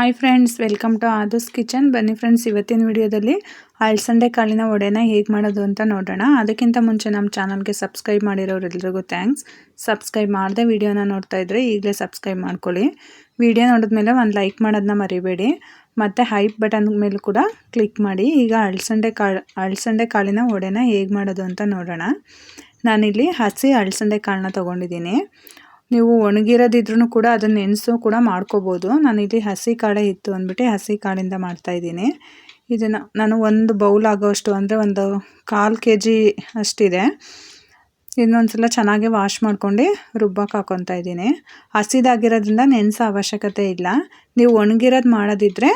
Hi friends welcome to Aadhar's kitchen ಬನ್ನಿ friends ಇವತ್ತಿನ ವಿಡಿಯೋದಲ್ಲಿ ಅಳ್ಸಂಡೆ ಕಾಳಿನ ವಡೆನ ಹೇಗೆ ಮಾಡೋದು ಅಂತ ನೋಡೋಣ. ಅದಕ್ಕಿಂತ ಮುಂಚೆ ನಮ್ಮ ಚಾನಲ್ಗೆ ಸಬ್ಸ್ಕ್ರೈಬ್ ಮಾಡಿರೋರೆಲ್ರಿಗೂ ಥ್ಯಾಂಕ್ಸ್ ಸಬ್ಸ್ಕ್ರೈಬ್ ಮಾಡದೆ ವಿಡಿಯೋನ ನೋಡ್ತಾ ಇದ್ರೆ ಈಗಲೇ ಸಬ್ಸ್ಕ್ರೈಬ್ ಮಾಡ್ಕೊಳ್ಳಿ. ವಿಡಿಯೋ ನೋಡಿದ್ಮೇಲೆ ಒಂದು ಲೈಕ್ ಮಾಡೋದನ್ನ ಮರಿಬೇಡಿ. ಮತ್ತು ಹೈಪ್ ಬಟನ್ ಮೇಲೆ ಕೂಡ ಕ್ಲಿಕ್ ಮಾಡಿ. ಈಗ ಅಳ್ಸಂಡೆ ಕಾಳು ಅಳ್ಸಂಡೆ ಕಾಳಿನ ವಡೆನ ಹೇಗೆ ಮಾಡೋದು ಅಂತ ನೋಡೋಣ. ನಾನಿಲ್ಲಿ ಹಸಿ ಅಳ್ಸಂಡೆ ಕಾಳನ್ನ ತೊಗೊಂಡಿದ್ದೀನಿ. ನೀವು ಒಣಗಿರೋದಿದ್ರೂ ಕೂಡ ಅದನ್ನು ನೆನೆಸು ಕೂಡ ಮಾಡ್ಕೋಬೋದು. ನಾನಿಲ್ಲಿ ಹಸಿ ಕಾಳೆ ಇತ್ತು ಅಂದ್ಬಿಟ್ಟು ಹಸಿ ಕಾಳಿಂದ ಮಾಡ್ತಾಯಿದ್ದೀನಿ ಇದನ್ನು ನಾನು ಒಂದು ಬೌಲ್ ಆಗೋಷ್ಟು ಅಂದರೆ ಒಂದು ಕಾಲು ಕೆ ಜಿ ಅಷ್ಟಿದೆ. ಇನ್ನೊಂದು ಸಲ ಚೆನ್ನಾಗಿ ವಾಶ್ ಮಾಡ್ಕೊಂಡು ರುಬ್ಬಕ್ಕೆ ಹಾಕೊತಾ ಇದ್ದೀನಿ. ಹಸಿದಾಗಿರೋದ್ರಿಂದ ನೆನೆಸೋ ಅವಶ್ಯಕತೆ ಇಲ್ಲ. ನೀವು ಒಣಗಿರೋದು ಮಾಡೋದಿದ್ರೆ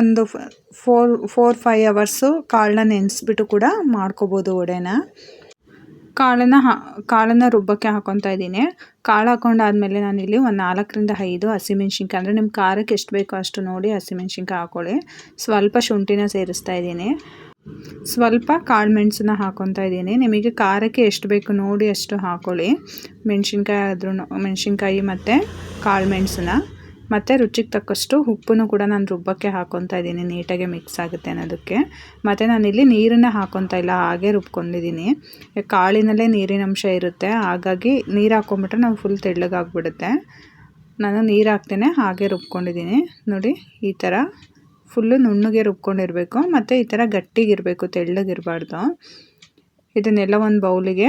ಒಂದು ಫೋರ್ ಫೋರ್, ಫೈವ್ ಅವರ್ಸು ಕಾಳನ್ನ ನೆನೆಸ್ಬಿಟ್ಟು ಕೂಡ ಮಾಡ್ಕೋಬೋದು ವಡೆನ. ಕಾಳನ್ನು ಹಾ, ಕಾಳನ್ನು ರುಬ್ಬಕ್ಕೆ ಹಾಕೊತಾ ಇದ್ದೀನಿ. ಕಾಳು ಹಾಕೊಂಡಾದ್ಮೇಲೆ ನಾನಿಲ್ಲಿ ಒಂದು ನಾಲ್ಕರಿಂದ ಐದು ಹಸಿಮೆಣ್ಸಿನ್ಕಾಯಿ, ಅಂದರೆ ನಿಮ್ಮ ಖಾರಕ್ಕೆ ಎಷ್ಟು ಬೇಕೋ ಅಷ್ಟು ನೋಡಿ ಹಸಿಮೆಣ್ಸಿನ್ಕಾಯಿ ಹಾಕೊಳ್ಳಿ. ಸ್ವಲ್ಪ ಶುಂಠಿನ ಸೇರಿಸ್ತಾ ಇದ್ದೀನಿ. ಸ್ವಲ್ಪ ಕಾಳು ಮೆಣಸನ್ನ ಹಾಕೊತಾ ಇದ್ದೀನಿ. ನಿಮಗೆ ಖಾರಕ್ಕೆ ಎಷ್ಟು ಬೇಕು ನೋಡಿ ಅಷ್ಟು ಹಾಕೊಳ್ಳಿ. ಮೆಣಸಿನ್ಕಾಯಿ ಆದ್ರೂ, ಮೆಣಸಿನ್ಕಾಯಿ ಮತ್ತು ಕಾಳು ಮೆಣಸನ್ನ. ಮತ್ತು ರುಚಿಗೆ ತಕ್ಕಷ್ಟು ಉಪ್ಪನ್ನು ಕೂಡ ನಾನು ರುಬ್ಬಕ್ಕೆ ಹಾಕೊತಾ ಇದ್ದೀನಿ, ನೀಟಾಗಿ ಮಿಕ್ಸ್ ಆಗುತ್ತೆ ಅನ್ನೋದಕ್ಕೆ. ಮತ್ತು ನಾನಿಲ್ಲಿ ನೀರನ್ನು ಹಾಕೊತಾ ಇಲ್ಲ, ಹಾಗೆ ರುಬ್ಕೊಂಡಿದ್ದೀನಿ. ಕಾಳಿನಲ್ಲೇ ನೀರಿನ ಅಂಶ ಇರುತ್ತೆ, ಹಾಗಾಗಿ ನೀರು ಹಾಕೊಂಬಿಟ್ರೆ ನಾವು ಫುಲ್ ತೆಳ್ಳಗಾಗ್ಬಿಡುತ್ತೆ. ನಾನು ನೀರು ಹಾಕ್ತೇನೆ, ಹಾಗೆ ರುಬ್ಕೊಂಡಿದ್ದೀನಿ. ನೋಡಿ, ಈ ಥರ ಫುಲ್ಲು ನುಣ್ಣಗೆ ರುಬ್ಕೊಂಡಿರಬೇಕು, ಮತ್ತು ಈ ಥರ ಗಟ್ಟಿಗಿರಬೇಕು, ತೆಳ್ಳಗಿರಬಾರ್ದು. ಇದನ್ನೆಲ್ಲ ಒಂದು ಬೌಲಿಗೆ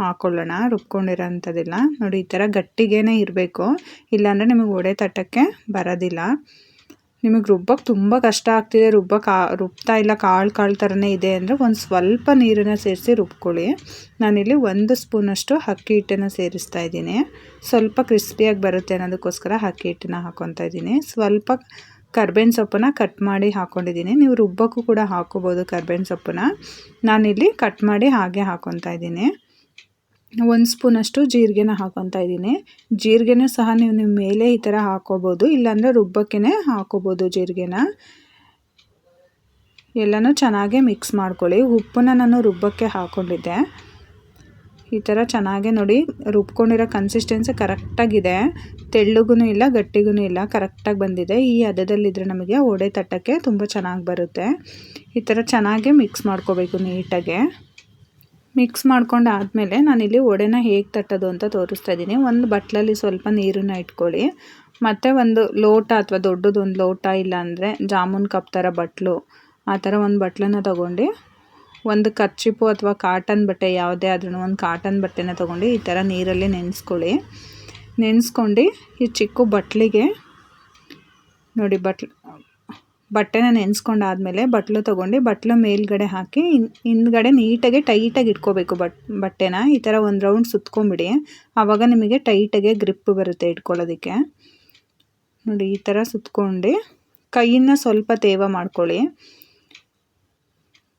ಹಾಕ್ಕೊಳ್ಳೋಣ ರುಬ್ಕೊಂಡಿರೋಂಥದ್ದಿಲ್ಲ. ನೋಡಿ, ಈ ಥರ ಗಟ್ಟಿಗೇ ಇರಬೇಕು. ಇಲ್ಲಾಂದರೆ ನಿಮಗೆ ಒಡೆ ತಟ್ಟಕ್ಕೆ ಬರೋದಿಲ್ಲ. ನಿಮಗೆ ರುಬ್ಬಕ್ಕೆ ತುಂಬ ಕಷ್ಟ ಆಗ್ತಿದೆ. ರುಬ್ಬಕ್ಕೆ ರುಬ್ತಾ ಇಲ್ಲ, ಕಾಳು ಕಾಳು ಥರನೇ ಇದೆ ಅಂದರೆ ಒಂದು ಸ್ವಲ್ಪ ನೀರನ್ನು ಸೇರಿಸಿ ರುಬ್ಕೊಳ್ಳಿ. ನಾನಿಲ್ಲಿ ಒಂದು ಸ್ಪೂನಷ್ಟು ಅಕ್ಕಿ ಹಿಟ್ಟನ್ನು ಸೇರಿಸ್ತಾ ಇದ್ದೀನಿ. ಸ್ವಲ್ಪ ಕ್ರಿಸ್ಪಿಯಾಗಿ ಬರುತ್ತೆ ಅನ್ನೋದಕ್ಕೋಸ್ಕರ ಅಕ್ಕಿ ಹಿಟ್ಟನ್ನ ಹಾಕ್ಕೊತಾ ಇದ್ದೀನಿ. ಸ್ವಲ್ಪ ಕರ್ಬೇವಿನ ಸೊಪ್ಪನ್ನ ಕಟ್ ಮಾಡಿ ಹಾಕ್ಕೊಂಡಿದ್ದೀನಿ ನೀವು ರುಬ್ಬಕ್ಕೂ ಕೂಡ ಹಾಕೋಬೋದು ಕರ್ಬೇವಿನ ಸೊಪ್ಪನ್ನ. ನಾನಿಲ್ಲಿ ಕಟ್ ಮಾಡಿ ಹಾಗೆ ಹಾಕ್ಕೊತಾ ಇದ್ದೀನಿ. ಒಂದು ಸ್ಪೂನಷ್ಟು ಜೀರಿಗೆನ ಹಾಕೊತಾ ಇದ್ದೀನಿ. ಜೀರಿಗೆನೂ ಸಹ ನೀವು ನಿಮ್ಮ ಮೇಲೆ ಈ ಥರ ಹಾಕೋಬೋದು. ಇಲ್ಲಾಂದರೆ ರುಬ್ಬಕ್ಕೇ ಹಾಕೋಬೋದು ಜೀರಿಗೆನ. ಎಲ್ಲನೂ ಚೆನ್ನಾಗಿ ಮಿಕ್ಸ್ ಮಾಡ್ಕೊಳ್ಳಿ. ಉಪ್ಪನ್ನ ನಾನು ರುಬ್ಬಕ್ಕೆ ಹಾಕ್ಕೊಂಡಿದ್ದೆ ಈ ಥರ ಚೆನ್ನಾಗೆ ನೋಡಿ ರುಬ್ಕೊಂಡಿರೋ ಕನ್ಸಿಸ್ಟೆನ್ಸಿ ಕರೆಕ್ಟಾಗಿದೆ. ತೆಳ್ಳಗೂ ಇಲ್ಲ ಗಟ್ಟಿಗೂ ಇಲ್ಲ, ಕರೆಕ್ಟಾಗಿ ಬಂದಿದೆ. ಈ ಹದದಲ್ಲಿದ್ದರೆ ನಮಗೆ ಒಡೆ ತಟ್ಟಕ್ಕೆ ತುಂಬ ಚೆನ್ನಾಗಿ ಬರುತ್ತೆ. ಈ ಥರ ಚೆನ್ನಾಗೆ ಮಿಕ್ಸ್ ಮಾಡ್ಕೋಬೇಕು ನೀಟಾಗೆ. ಮಿಕ್ಸ್ ಮಾಡ್ಕೊಂಡು ಆದಮೇಲೆ ನಾನಿಲ್ಲಿ ಒಡೆನ ಹೇಗೆ ತಟ್ಟೋದು ಅಂತ ತೋರಿಸ್ತಾ ಇದ್ದೀನಿ. ಒಂದು ಬಟ್ಲಲ್ಲಿ ಸ್ವಲ್ಪ ನೀರನ್ನು ಇಟ್ಕೊಳ್ಳಿ. ಮತ್ತು ಒಂದು ಲೋಟ ಅಥವಾ ದೊಡ್ಡದೊಂದು ಲೋಟ ಲೋಟ ಇಲ್ಲಾಂದರೆ ಜಾಮೂನ್ ಕಪ್ ಥರ ಬಟ್ಲು ಆ ಥರ ಒಂದು ಬಟ್ಲನ್ನು ತೊಗೊಂಡು ಒಂದು ಕರ್ಚಿಪು ಅಥವಾ ಕಾಟನ್ ಬಟ್ಟೆ ಯಾವುದೇ ಆದ್ರೂ ಒಂದು ಕಾಟನ್ ಬಟ್ಟೆನ ತೊಗೊಂಡು ಈ ಥರ ನೀರಲ್ಲಿ ನೆನೆಸ್ಕೊಳ್ಳಿ. ನೆನೆಸ್ಕೊಂಡು ಈ ಚಿಕ್ಕ ಬಟ್ಲಿಗೆ ನೋಡಿ ಬಟ್ಲು ಬಟ್ಟೆನ ನೆನೆಸ್ಕೊಂಡಾದ್ಮೇಲೆ ಬಟ್ಲು ತೊಗೊಂಡು ಬಟ್ಲು ಮೇಲ್ಗಡೆ ಹಾಕಿ ಹಿಂದ್ಗಡೆ ನೀಟಾಗಿ ಟೈಟಾಗಿ ಇಟ್ಕೋಬೇಕು ಬಟ್ ಬಟ್ಟೆನ. ಈ ಥರ ಒಂದು ರೌಂಡ್ ಸುತ್ಕೊಂಬಿಡಿ ಆವಾಗ ನಿಮಗೆ ಟೈಟಾಗೆ ಗ್ರಿಪ್ ಬರುತ್ತೆ ಇಟ್ಕೊಳ್ಳೋದಕ್ಕೆ. ನೋಡಿ ಈ ಥರ ಸುತ್ಕೊಂಡು ಕೈಯನ್ನು ಸ್ವಲ್ಪ ತೇವ ಮಾಡ್ಕೊಳ್ಳಿ.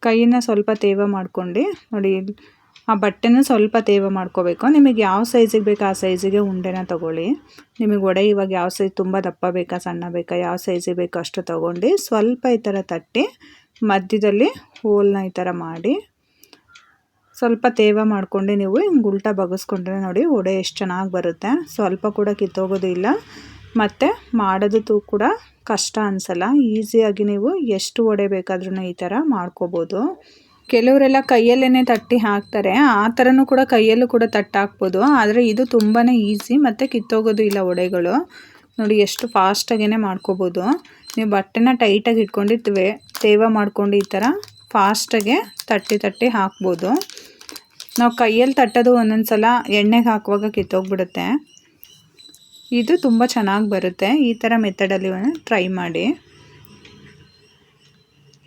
ಕೈಯನ್ನು ಸ್ವಲ್ಪ ತೇವ ಮಾಡ್ಕೊಂಡು, ನೋಡಿ, ಆ ಬಟ್ಟೆನ ಸ್ವಲ್ಪ ತೇವ ಮಾಡ್ಕೋಬೇಕು. ನಿಮಗೆ ಯಾವ ಸೈಜಿಗೆ ಬೇಕು ಆ ಸೈಜಿಗೆ ಉಂಡೆನ ತೊಗೊಳ್ಳಿ. ನಿಮಗೆ ಒಡೆ ಇವಾಗ ಯಾವ ಸೈಜ್ ತುಂಬ ದಪ್ಪ ಬೇಕಾ, ಸಣ್ಣ ಬೇಕಾ, ಯಾವ ಸೈಜಿಗೆ ಬೇಕು ಅಷ್ಟು ತೊಗೊಂಡು ಸ್ವಲ್ಪ ಈ ಥರ ತಟ್ಟಿ ಮಧ್ಯದಲ್ಲಿ ಹೋಲ್ನ ಈ ಥರ ಮಾಡಿ ಸ್ವಲ್ಪ ತೇವ ಮಾಡ್ಕೊಂಡು ನೀವು ಹಿಂಗೆ ಉಲ್ಟಾ ಬಗಸ್ಕೊಂಡ್ರೆ ನೋಡಿ ಒಡೆ ಎಷ್ಟು ಚೆನ್ನಾಗಿ ಬರುತ್ತೆ. ಸ್ವಲ್ಪ ಕೂಡ ಕಿತ್ತೋಗೋದು ಇಲ್ಲ ಮತ್ತು ಮಾಡೋದು ಕೂಡ ಕಷ್ಟ ಅನಿಸಲ್ಲ. ಈಸಿಯಾಗಿ ನೀವು ಎಷ್ಟು ಒಡೆ ಬೇಕಾದ್ರೂ ಈ ಥರ ಮಾಡ್ಕೋಬೋದು. ಕೆಲವರೆಲ್ಲ ಕೈಯಲ್ಲೇ ತಟ್ಟಿ ಹಾಕ್ತಾರೆ. ಆ ಥರನೂ ಕೂಡ ಕೈಯಲ್ಲೂ ಕೂಡ ತಟ್ಟಿ ಹಾಕ್ಬೋದು ಆದರೆ ಇದು ತುಂಬಾ ಈಸಿ ಮತ್ತು ಕಿತ್ತೋಗೋದು ಇಲ್ಲ ಒಡೆಗಳು ನೋಡಿ ಎಷ್ಟು ಫಾಸ್ಟಾಗೇ ಮಾಡ್ಕೋಬೋದು. ನೀವು ಬಟ್ಟೆನ ಟೈಟಾಗಿ ಇಟ್ಕೊಂಡಿರ್ತೀವಿ, ತೇವ ಮಾಡ್ಕೊಂಡು ಈ ಥರ ಫಾಸ್ಟಾಗೆ ತಟ್ಟಿ ತಟ್ಟಿ ಹಾಕ್ಬೋದು. ನಾವು ಕೈಯಲ್ಲಿ ತಟ್ಟೋದು ಒಂದೊಂದು ಸಲ ಎಣ್ಣೆಗೆ ಹಾಕುವಾಗ ಕಿತ್ತೋಗ್ಬಿಡುತ್ತೆ. ಇದು ತುಂಬ ಚೆನ್ನಾಗಿ ಬರುತ್ತೆ. ಈ ಥರ ಮೆಥಡಲ್ಲಿ ಟ್ರೈ ಮಾಡಿ.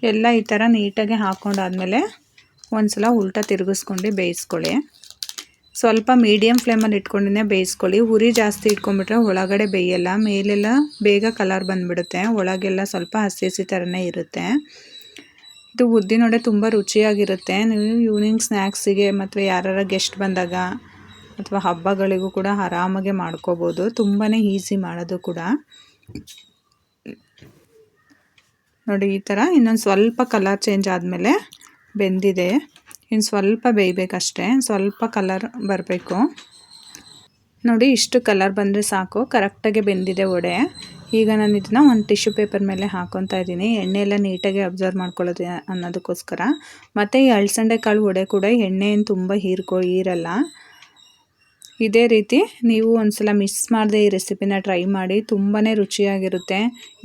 ಎಲ್ಲ ಈ ಥರ ನೀಟಾಗಿ ಹಾಕ್ಕೊಂಡಾದಮೇಲೆ ಒಂದು ಸಲ ಉಲ್ಟಾ ತಿರುಗಿಸ್ಕೊಂಡು ಬೇಯಿಸ್ಕೊಳ್ಳಿ. ಸ್ವಲ್ಪ ಮೀಡಿಯಮ್ ಫ್ಲೇಮಲ್ಲಿ ಇಟ್ಕೊಂಡೇ ಬೇಯಿಸ್ಕೊಳ್ಳಿ. ಉರಿ ಜಾಸ್ತಿ ಇಟ್ಕೊಂಡ್ಬಿಟ್ರೆ ಒಳಗಡೆ ಬೇಯಲ್ಲ. ಮೇಲೆಲ್ಲ ಬೇಗ ಕಲರ್ ಬಂದುಬಿಡುತ್ತೆ. ಒಳಗೆಲ್ಲ ಸ್ವಲ್ಪ ಹಸಿ ಹಸಿ ಥರನೇ ಇರುತ್ತೆ. ಇದು ಉದ್ದಿನೊಡೆ ತುಂಬ ರುಚಿಯಾಗಿರುತ್ತೆ. ನೀವು ಈವ್ನಿಂಗ್ ಸ್ನ್ಯಾಕ್ಸಿಗೆ ಮತ್ತು ಯಾರು ಗೆಸ್ಟ್ ಬಂದಾಗ ಅಥವಾ ಹಬ್ಬಗಳಿಗೂ ಕೂಡ ಆರಾಮಾಗೆ ಮಾಡ್ಕೋಬೋದು. ತುಂಬಾ ಈಸಿ ಮಾಡೋದು ಕೂಡ. ನೋಡಿ, ಈ ಥರ ಇನ್ನೊಂದು ಸ್ವಲ್ಪ ಕಲರ್ ಚೇಂಜ್ ಆದಮೇಲೆ ಬೆಂದಿದೆ. ಇನ್ನು ಸ್ವಲ್ಪ ಬೇಯಬೇಕಷ್ಟೇ. ಸ್ವಲ್ಪ ಕಲರ್ ಬರಬೇಕು. ನೋಡಿ, ಇಷ್ಟು ಕಲರ್ ಬಂದರೆ ಸಾಕು. ಕರೆಕ್ಟಾಗಿ ಬೆಂದಿದೆ ವಡೆ ಈಗ ನಾನು ಇದನ್ನ ಒಂದು ಟಿಶ್ಯೂ ಪೇಪರ್ ಮೇಲೆ ಹಾಕೊತಾ ಇದ್ದೀನಿ. ಎಣ್ಣೆ ಎಲ್ಲ ನೀಟಾಗಿ ಅಬ್ಸರ್ವ್ ಮಾಡ್ಕೊಳ್ಳೋದು ಅನ್ನೋದಕ್ಕೋಸ್ಕರ. ಮತ್ತು ಈ ಅಳಸಂಡೆ ಕಾಳು ವಡೆ ಕೂಡ ಎಣ್ಣೆ ಏನು ತುಂಬ ಹೀರ್ಕೊ, ಹೀರಲ್ಲ. ಇದೇ ರೀತಿ ನೀವು ಒಂದ್ಸಲ ಮಿಸ್ ಮಾಡದೆ ಈ ರೆಸಿಪಿನ ಟ್ರೈ ಮಾಡಿ ತುಂಬಾ ರುಚಿಯಾಗಿರುತ್ತೆ.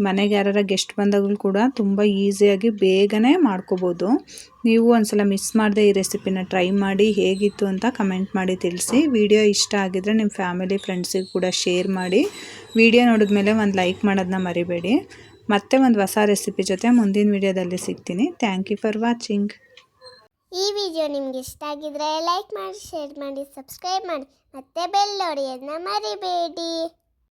ಮನೆಗೆ ಯಾರ ಗೆಸ್ಟ್ ಬಂದಾಗಲೂ ಕೂಡ ತುಂಬ ಈಸಿಯಾಗಿ ಬೇಗನೆ ಮಾಡ್ಕೋಬೋದು. ನೀವು ಒಂದ್ಸಲ ಮಿಸ್ ಮಾಡದೆ ಈ ರೆಸಿಪಿನ ಟ್ರೈ ಮಾಡಿ ಹೇಗಿತ್ತು ಅಂತ ಕಮೆಂಟ್ ಮಾಡಿ ತಿಳಿಸಿ. ವಿಡಿಯೋ ಇಷ್ಟ ಆಗಿದ್ರೆ ನಿಮ್ಮ ಫ್ಯಾಮಿಲಿ ಫ್ರೆಂಡ್ಸಿಗೆ ಕೂಡ ಶೇರ್ ಮಾಡಿ. ವಿಡಿಯೋ ನೋಡಿದ್ಮೇಲೆ ಒಂದು ಲೈಕ್ ಮಾಡೋದನ್ನ ಮರಿಬೇಡಿ. ಮತ್ತೆ ಒಂದು ಹೊಸ ರೆಸಿಪಿ ಜೊತೆ ಮುಂದಿನ ವಿಡಿಯೋದಲ್ಲಿ ಸಿಗ್ತೀನಿ. ಥ್ಯಾಂಕ್ ಯು ಫಾರ್ ವಾಚಿಂಗ್ ಈ ವಿಡಿಯೋ ನಿಮ್ಗೆ ಇಷ್ಟ ಆಗಿದ್ರೆ ಲೈಕ್ ಮಾಡಿ ಶೇರ್ ಮಾಡಿ ಸಬ್ಸ್ಕ್ರೈಬ್ ಮಾಡಿ. ಮತ್ತೆ ಬೆಲ್ ಮರಿಬೇಡಿ.